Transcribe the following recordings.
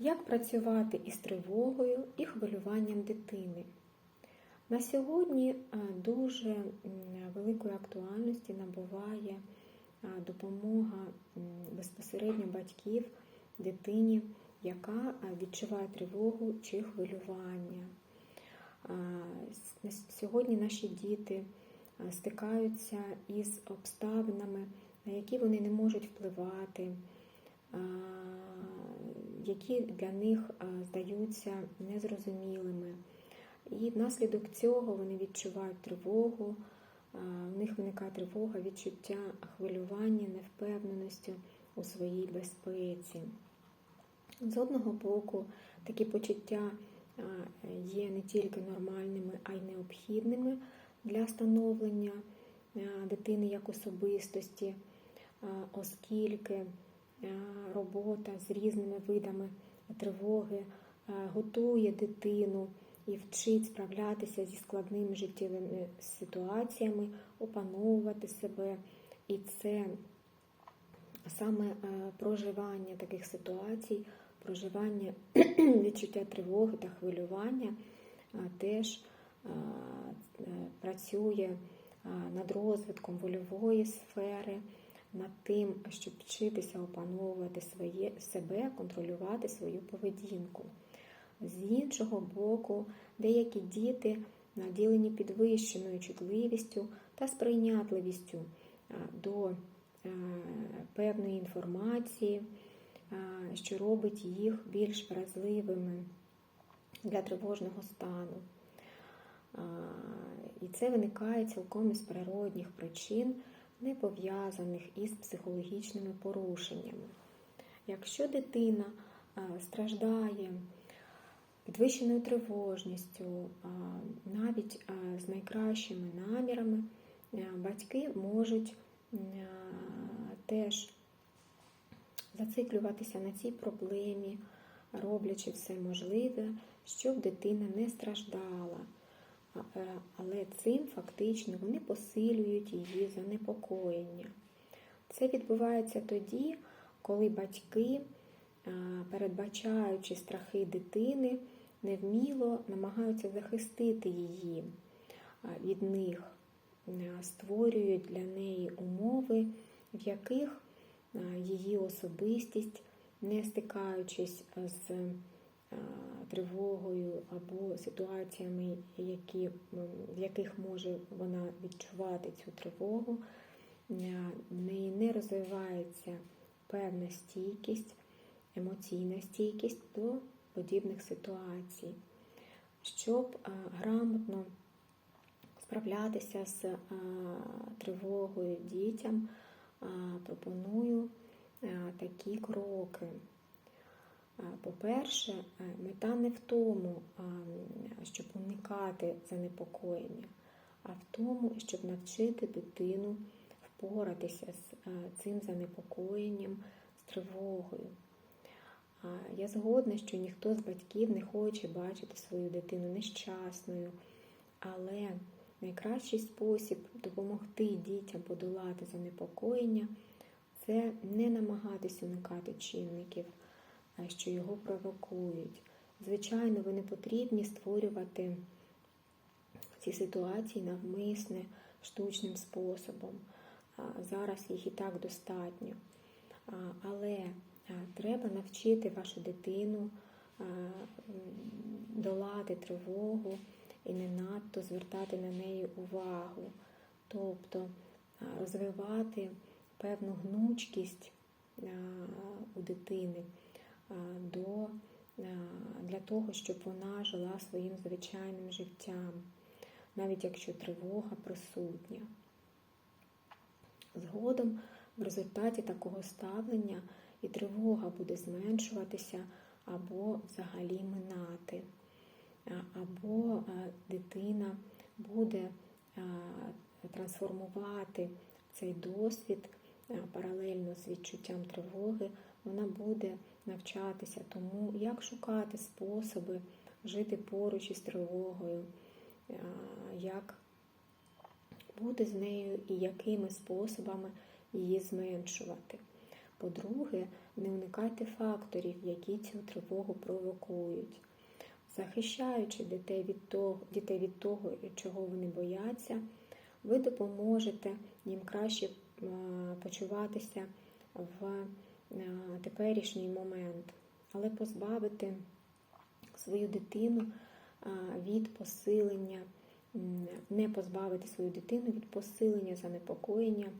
Як працювати із тривогою і хвилюванням дитини? На сьогодні е, дуже великої актуальності набуває е, допомога безпосередньо батьків дитині, яка е, відчуває тривогу чи хвилювання. Сьогодні наші діти стикаються із обставинами, на які вони не можуть впливати, які для них а, здаються незрозумілими. І внаслідок цього вони відчувають тривогу, в них виникає тривога, відчуття хвилювання, невпевненості у своїй безпеці. З одного боку, такі почуття є не тільки нормальними, а й необхідними для становлення дитини як особистості, оскільки робота з різними видами тривоги готує дитину і вчить справлятися зі складними життєвими ситуаціями, опановувати себе. І це саме е, проживання таких ситуацій, проживання відчуття тривоги та хвилювання е, теж е, е, працює е, над розвитком вольової сфери, над тим, щоб вчитися опановувати своє, себе, контролювати свою поведінку. З іншого боку, деякі діти наділені підвищеною чутливістю та сприйнятливістю до е, певної інформації, що робить їх більш вразливими для тривожного стану. І це виникає цілком із природних причин, не пов'язаних із психологічними порушеннями. Якщо дитина страждає підвищеною тривожністю, навіть з найкращими намірами, батьки можуть теж зациклюватися на цій проблемі, роблячи все можливе, щоб дитина не страждала. Е, Але цим фактично вони посилюють її занепокоєння. Це відбувається тоді, коли батьки, передбачаючи страхи дитини, невміло намагаються захистити її від них, створюють для неї умови, в яких її особистість, не стикаючись з тривогою або ситуаціями, які, в яких може вона відчувати цю тривогу, в неї не розвивається певна стійкість, емоційна стійкість до подібних ситуацій. Щоб грамотно справлятися з тривогою дітям, пропоную такі кроки. По-перше, е, мета не в тому, щоб уникати занепокоєння, а в тому, щоб навчити дитину впоратися з е, цим занепокоєнням, з тривогою. Я згодна, що ніхто з батьків не хоче бачити свою дитину нещасною, але найкращий спосіб допомогти дітям подолати занепокоєння це не намагатись уникати чинників, що його провокують. Звичайно, ви не потрібні створювати ці ситуації навмисне, штучним способом. Зараз їх і так достатньо. Але треба навчити вашу дитину долати тривогу і не надто звертати на неї увагу, тобто розвивати певну гнучкість у дитини до, для того, щоб вона жила своїм звичайним життям, навіть якщо тривога присутня. Згодом в результаті такого ставлення і тривога буде зменшуватися або взагалі минати, або дитина буде трансформувати цей досвід паралельно з відчуттям тривоги, вона буде навчатися тому, як шукати способи жити поруч із тривогою, як бути з нею і якими способами її зменшувати. По-друге, не уникайте факторів, які цю тривогу провокують. Захищаючи дітей від того, дітей від того, чого вони бояться, ви допоможете їм краще е, почуватися в е, теперішній момент, але позбавити свою дитину від посилення, не позбавити свою дитину від посилення занепокоєння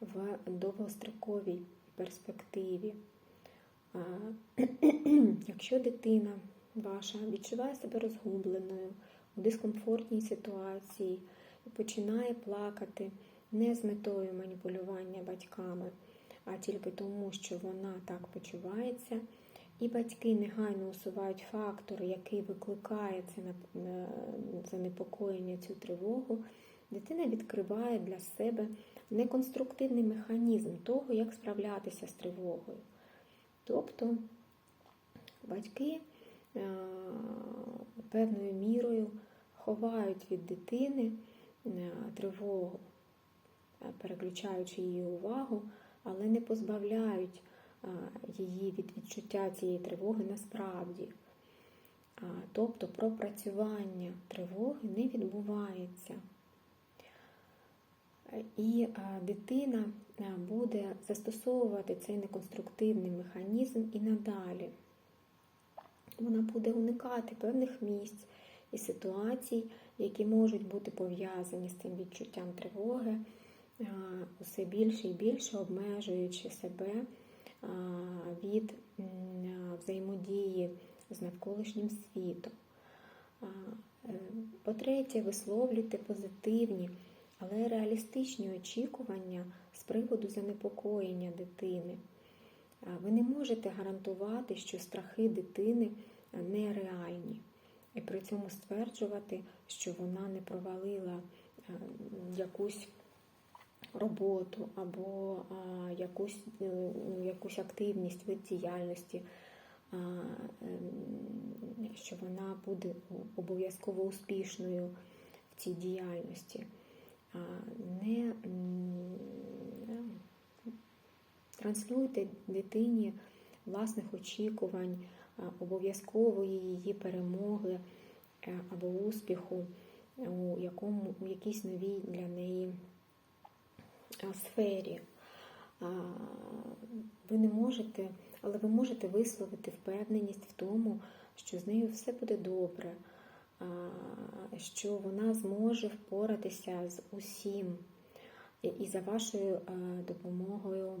в довгостроковій перспективі. Якщо дитина ваша відчуває себе розгубленою у дискомфортній ситуації починає плакати не з метою маніпулювання батьками, а тільки тому, що вона так почувається, і батьки негайно усувають фактор, який викликає це е, занепокоєння, цю тривогу, дитина відкриває для себе неконструктивний механізм того, як справлятися з тривогою. Тобто батьки е, певною мірою ховають від дитини е, тривогу, переключаючи її увагу, але не позбавляють її від відчуття цієї тривоги насправді. Тобто пропрацювання тривоги не відбувається. І дитина буде застосовувати цей неконструктивний механізм і надалі. Вона буде уникати певних місць і ситуацій, які можуть бути пов'язані з цим відчуттям тривоги, усе більше і більше обмежуючи себе від взаємодії з навколишнім світом. Е, По-третє, висловлюйте позитивні, але реалістичні очікування з приводу занепокоєння дитини. Ви не можете гарантувати, що страхи дитини нереальні, і при цьому стверджувати, що вона не провалила якусь роботу або а, якусь, е, якусь активність вид діяльності, а, ем, що вона буде обов'язково успішною в цій діяльності. А, Не м, транслюйте дитині власних очікувань, обов'язкової її перемоги е, або успіху у, якому, у якійсь новій для неї сфері. Ви не можете, але ви можете висловити впевненість в тому, що з нею все буде добре, що вона зможе впоратися з усім. І- за вашою допомогою,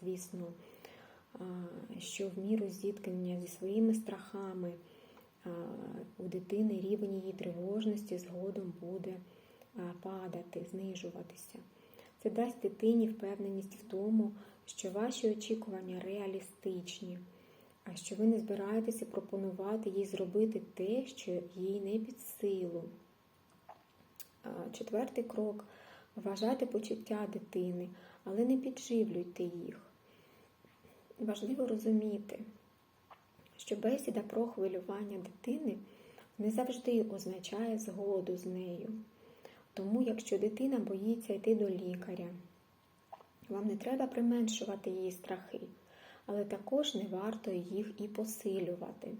звісно, що в міру зіткнення зі своїми страхами у дитини рівень її тривожності згодом буде падати, знижуватися. Це дасть дитині впевненість в тому, що ваші очікування реалістичні, а що ви не збираєтеся пропонувати їй зробити те, що їй не під силу. Четвертий крок вважайте почуття дитини, але не підживлюйте їх. Важливо розуміти, що бесіда про хвилювання дитини не завжди означає згоду з нею. Тому, якщо дитина боїться йти до лікаря, вам не треба применшувати її страхи, але також не варто їх і посилювати.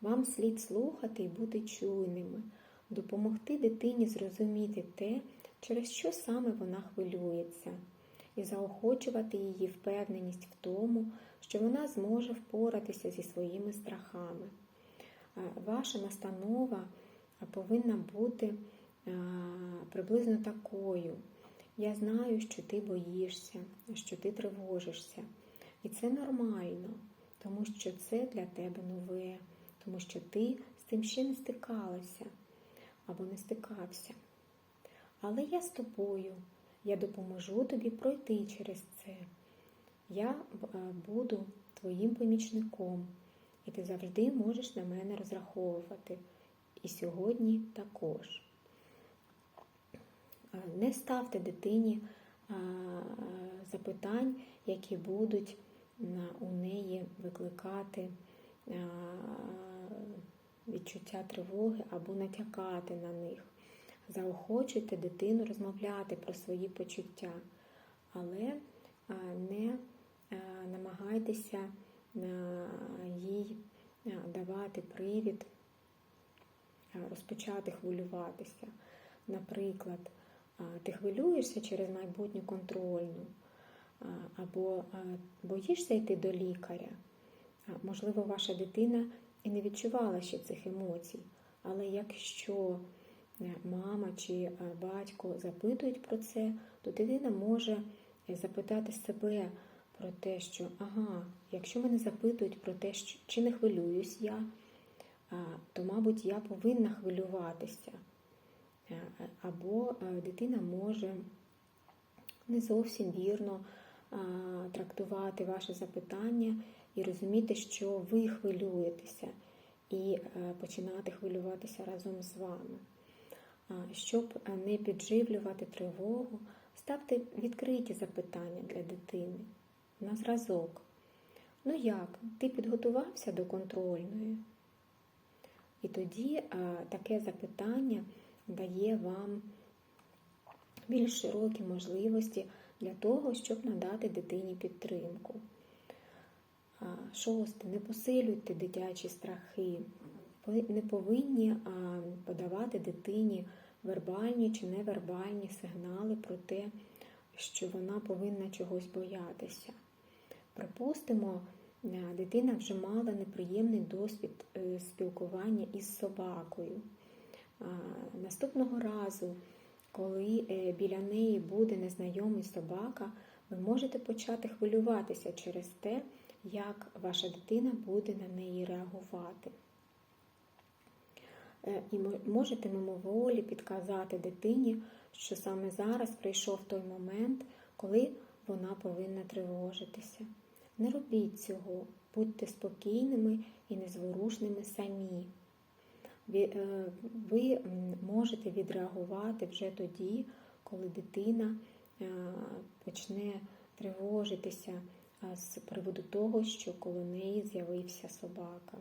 Вам слід слухати і бути чуйними, допомогти дитині зрозуміти те, через що саме вона хвилюється, і заохочувати її впевненість в тому, що вона зможе впоратися зі своїми страхами. Е, Ваша настанова повинна бути приблизно такою. Я знаю, що ти боїшся, що ти тривожишся. І це нормально, тому що це для тебе нове, тому що ти з цим ще не стикалася або не стикався. Але я з тобою, я допоможу тобі пройти через це. Я е, буду твоїм помічником, і ти завжди можеш на мене розраховувати. І сьогодні також. Е, Не ставте дитині е, запитань, які будуть у неї викликати е, відчуття тривоги або натякати на них. Заохочуйте дитину розмовляти про свої почуття, але не намагайтеся їй давати привід розпочати хвилюватися. Наприклад, ти хвилюєшся через майбутню контрольну, або боїшся йти до лікаря. Можливо, ваша дитина і не відчувала ще цих емоцій, але якщо е, мама чи е, батько запитують про це, то дитина може е, запитати себе про те, що ага, якщо мене запитують про те, чи не хвилююсь я, то, мабуть, я повинна хвилюватися. Е, Або е, дитина може не зовсім вірно трактувати ваше запитання і розуміти, що ви хвилюєтеся, і е, починати хвилюватися разом з вами. Щоб не підживлювати тривогу, ставте відкриті запитання для дитини на зразок. Ну як, ти підготувався до контрольної? І тоді таке запитання дає вам більш широкі можливості для того, щоб надати дитині підтримку. Шосте. Не посилюйте дитячі страхи. Ви не повинні подавати дитині вербальні чи невербальні сигнали про те, що вона повинна чогось боятися. Припустимо, дитина вже мала неприємний досвід е, спілкування із собакою. Наступного разу, коли е, біля неї буде незнайомий собака, ви можете почати хвилюватися через те, як ваша дитина буде на неї реагувати. Е, І мо- можете мимоволі підказати дитині, що саме зараз прийшов той момент, коли вона повинна тривожитися. Не робіть цього, будьте спокійними і незворушними самі. Ві- е, Ви можете відреагувати вже тоді, коли дитина е, почне тривожитися з приводу того, що коло неї з'явився собака.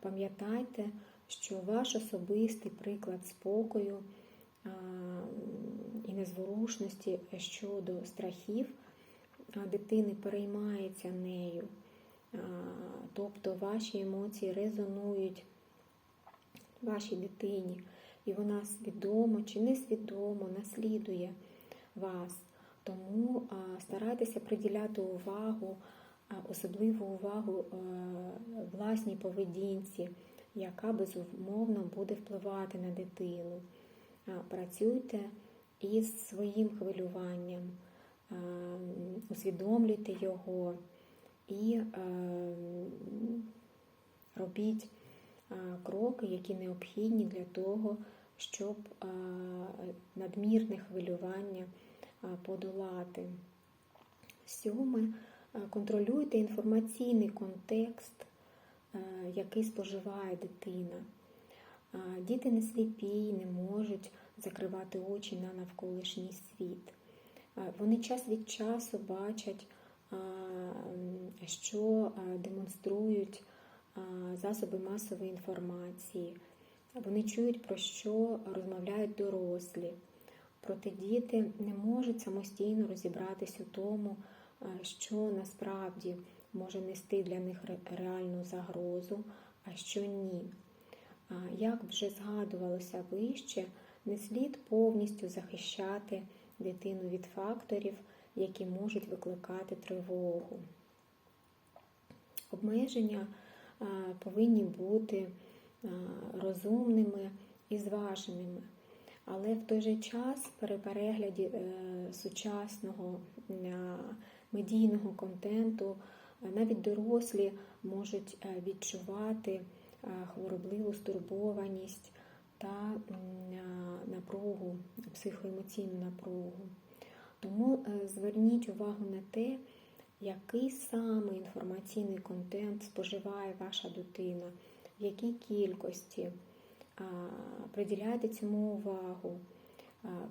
Пам'ятайте, що ваш особистий приклад спокою і незворушності щодо страхів дитини переймається нею. Тобто ваші емоції резонують вашій дитині, і вона свідомо чи несвідомо наслідує вас. Тому старайтеся приділяти увагу, особливу увагу е, власній поведінці, яка безумовно буде впливати на дитину. Працюйте із своїм хвилюванням, усвідомлюйте його і е, робіть а, кроки, які необхідні для того, щоб а, надмірне хвилювання подолати. Сьоме, контролюйте інформаційний контекст, який споживає дитина. Діти не сліпі, не можуть закривати очі на навколишній світ. Вони час від часу бачать, що демонструють засоби масової інформації. Вони чують, про що розмовляють дорослі. Проте діти не можуть самостійно розібратись у тому, що насправді може нести для них реальну загрозу, а що ні. Як вже згадувалося вище, не слід повністю захищати дитину від факторів, які можуть викликати тривогу. Обмеження повинні бути розумними і зваженими. Але в той же час при перегляді е, сучасного медійного контенту е, навіть дорослі можуть е, відчувати хворобливу стурбованість та напругу, психоемоційну напругу. Тому е, зверніть увагу на те, який саме інформаційний контент споживає ваша дитина, в якій кількості. Приділяйте цьому увагу.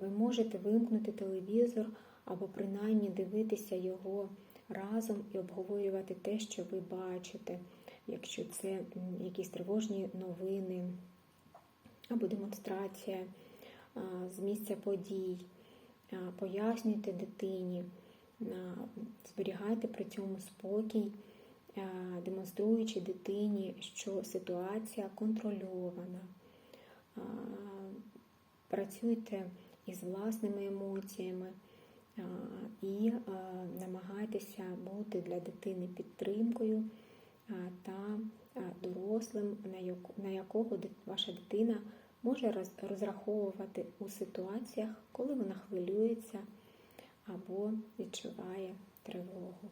Ви можете вимкнути телевізор або принаймні дивитися його разом і обговорювати те, що ви бачите, якщо це якісь тривожні новини або демонстрація з місця подій. А, Пояснюйте дитині, зберігайте при цьому спокій, е, демонструючи дитині, що ситуація контрольована. Працюйте із власними емоціями і намагайтеся бути для дитини підтримкою та дорослим, на якого ваша дитина може розраховувати у ситуаціях, коли вона хвилюється або відчуває тривогу.